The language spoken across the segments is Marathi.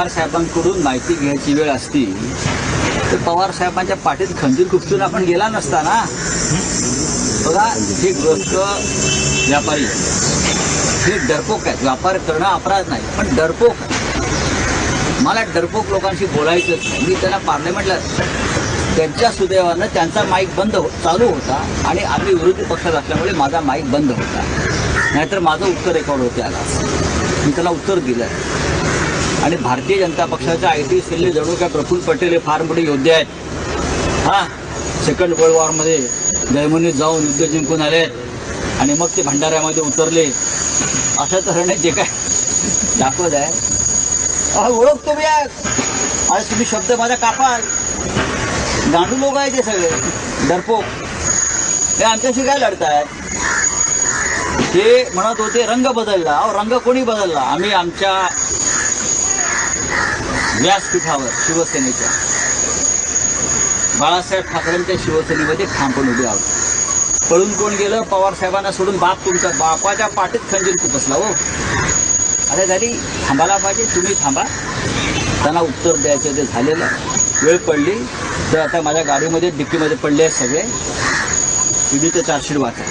पवार साहेबांकडून माहिती घ्यायची वेळ असती तर पवार साहेबांच्या पाठीत खंजीर खुपसून आपण गेला नसता ना बघा हे गोष्ट व्यापारी हे डरपोक आहेत. व्यापार करणं अपराध नाही पण डरपोक मला डरपोक लोकांशी बोलायचंच नाही. मी त्यांना पार्लमेंटला त्यांच्या सुदैवानं त्यांचा माईक बंद हो चालू होता आणि आम्ही विरोधी पक्षात असल्यामुळे माझा माईक बंद होता. नाहीतर माझं उत्तर रेकॉर्ड होते आला. मी त्याला उत्तर दिलं आणि भारतीय जनता पक्षाच्या आय टी सेलने जणू काय प्रफुल्ल पटेल हे फार मोठे योद्धे आहेत. हा सेकंड वर्ल्ड वॉरमध्ये जर्मनीत जाऊन युद्ध जिंकून आले आणि मग ते भंडाऱ्यामध्ये उतरले. अशा तऱ्हेने जे काय दाखवत आहे. अहो, ओळखतो मी आज आज तुम्ही शब्द माझा कापाल. गांडू लोक आहे ते सगळे. डरपोक ते आमच्याशी काय लढतायत ते म्हणत होते रंग बदलला. अहो रंग कोणी बदलला? आम्ही आमच्या व्यासपीठावर शिवसेनेच्या. बाळासाहेब ठाकरेंच्या शिवसेनेमध्ये ठामपण उभे आहोत. पळून कोण गेलं? पवार साहेबांना सोडून बाप तुमचा बापाच्या पाठीत खंजीर खुपसला हो. अरे झाली थांबायला पाहिजे तुम्ही थांबा. त्यांना उत्तर द्यायचं ते झालेलं. वेळ पडली. तर आता माझ्या गाडीमध्ये डिक्कीमध्ये पडले आहेत सगळे. ईडीचं चार्जशीट वाचा.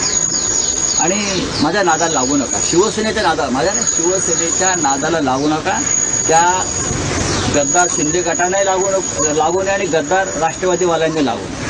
आणि माझ्या नादाला लागू नका. शिवसेनेच्या नादा माझ्या शिवसेनेच्या नादाला लागू नका. त्या गद्दार शिंदे गटाने लागू लागू नये आणि गद्दार राष्ट्रवादीवाल्यांनी लागू नये.